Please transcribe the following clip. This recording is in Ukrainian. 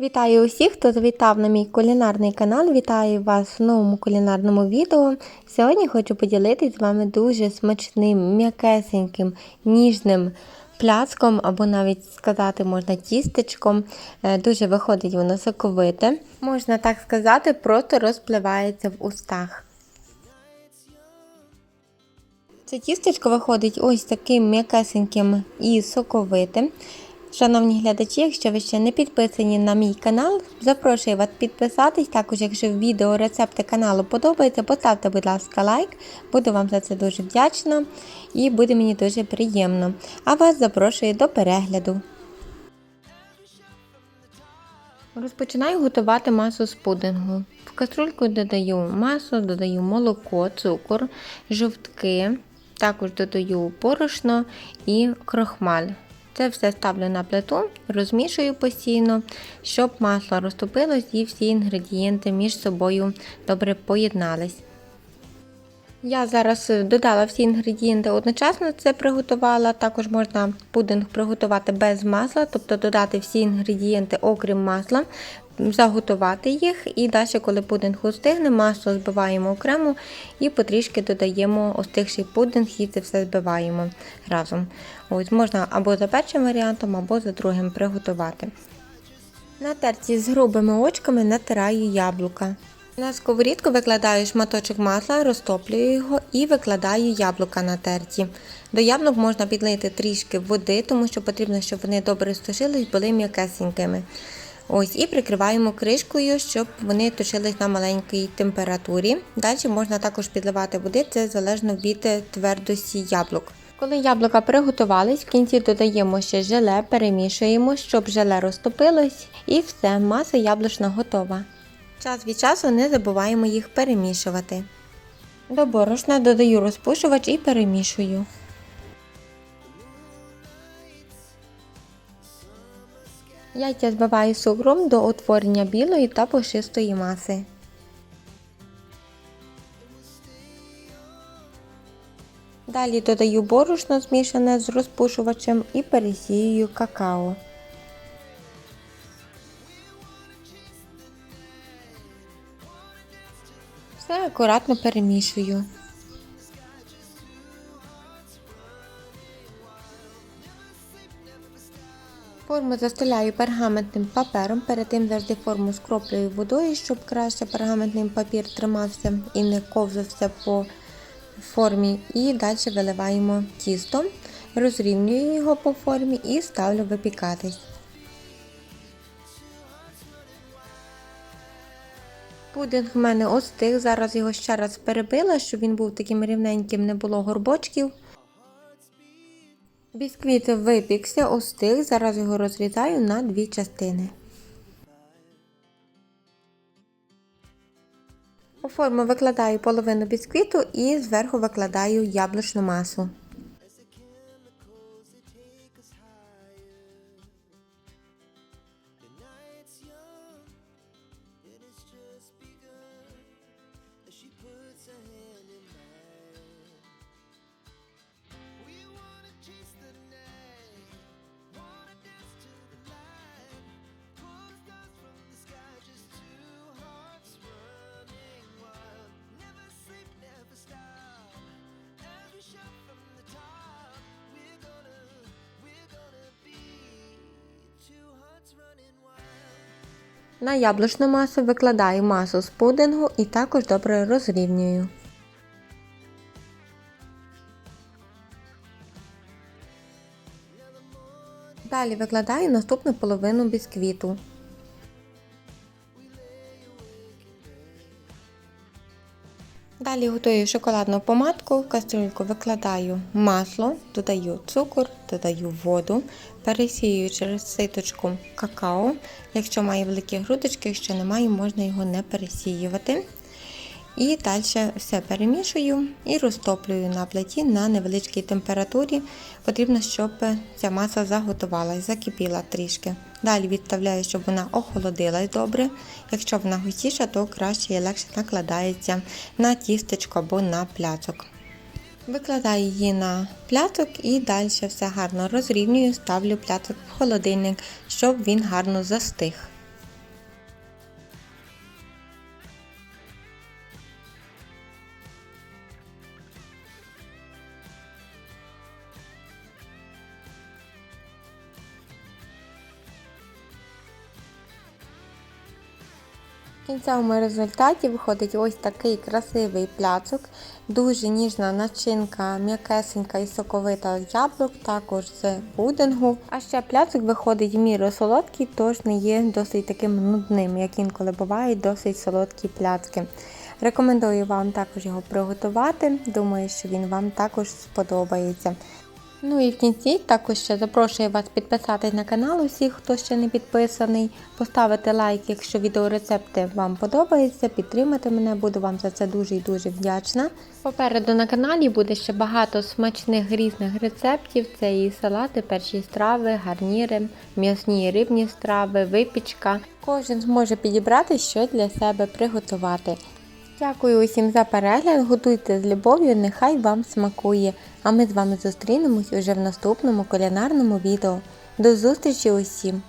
Вітаю усіх, хто завітав на мій кулінарний канал. Вітаю вас в новому кулінарному відео. Сьогодні хочу поділитися з вами дуже смачним, м'якесеньким, ніжним пляцком, або навіть сказати можна тістечком. Е, Дуже виходить воно соковите. Можна так сказати, просто розпливається в устах. Це тістечко виходить ось таким м'якесеньким і соковитим. Шановні глядачі, якщо ви ще не підписані на мій канал, запрошую вас підписатись. Також, якщо відео рецепти каналу подобаються, поставте, будь ласка, лайк. Буду вам за це дуже вдячна і буде мені дуже приємно. А вас запрошую до перегляду. Розпочинаю готувати масу з пудингу. В каструльку додаю масу, додаю молоко, цукор, жовтки, також додаю борошно і крохмаль. Це все ставлю на плиту, розмішую постійно, щоб масло розтопилось і всі інгредієнти між собою добре поєднались. Я зараз додала всі інгредієнти одночасно це приготувала. Також можна пудинг приготувати без масла, тобто додати всі інгредієнти, окрім масла, заготувати їх. І далі, коли пудинг остигне, масло збиваємо окремо і потрішки додаємо остигший пудинг і це все збиваємо разом. Ось Можна або за першим варіантом, або за другим приготувати. На терці з грубими очками натираю яблука. На сковорідку викладаю шматочок масла, розтоплюю його і викладаю яблука на терті. До яблук можна підлити трішки води, тому що потрібно, щоб вони добре стошились, були м'якесенькими. Ось І прикриваємо кришкою, щоб вони тушились на маленькій температурі. Далі можна також підливати води, це залежно від твердості яблук. Коли яблука приготувались, в кінці додаємо ще желе, перемішуємо, щоб желе розтопилось, і все, маса яблучна готова. Час від часу не забуваємо їх перемішувати. До борошна додаю розпушувач і перемішую. Яйця збиваю цукром до утворення білої та пушистої маси. Далі додаю борошно змішане з розпушувачем і пересіюю какао. Все акуратно перемішую. Форму застеляю пергаментним папером. Перед тим завжди форму скроплюю водою, щоб краще пергаментний папір тримався і не ковзався по формі. І далі виливаємо тісто, розрівнюю його по формі і ставлю випікатись. Пудинг в мене остиг, зараз його ще раз перебила, щоб він був таким рівненьким, не було горбочків. Бісквіт випікся, остиг, зараз його розрізаю на дві частини. У форму викладаю половину бісквіту і зверху викладаю яблучну масу. На яблучну масу викладаю масу з пудингу і також добре розрівнюю. Далі викладаю наступну половину бісквіту. Далі готую шоколадну помадку, в кастрюльку викладаю масло, додаю цукор, додаю воду, пересію через ситочку какао. Якщо має великі грудочки, якщо немає, можна його не пересіювати. І далі все перемішую і розтоплюю на плиті на невеличкій температурі. Потрібно, щоб ця маса заготувалась, закипіла трішки. Далі відставляю, щоб вона охолодилась добре. Якщо вона густіша, то краще і легше накладається на тістечко або на пляцок. Викладаю її на пляцок і далі все гарно розрівнюю, ставлю пляцок в холодильник, щоб він гарно застиг. В кінцевому результаті виходить ось такий красивий пляцок, дуже ніжна начинка, м'якесенька і соковита яблук, також з пудингу. А ще пляцок виходить в міру солодкий, тож не є досить таким нудним, як інколи бувають досить солодкі пляцки. Рекомендую вам також його приготувати. Думаю, що він вам також сподобається. Ну і в кінці також ще запрошую вас підписатись на канал усіх, хто ще не підписаний, поставити лайк, якщо відеорецепти вам подобаються, підтримати мене, буду вам за це дуже і дуже вдячна. Попереду на каналі буде ще багато смачних різних рецептів. Це і салати, перші страви, гарніри, м'ясні і рибні страви, випічка. Кожен зможе підібрати, що для себе приготувати. Дякую усім за перегляд. Готуйте з любов'ю, нехай вам смакує. А ми з вами зустрінемось уже в наступному кулінарному відео. До зустрічі усім!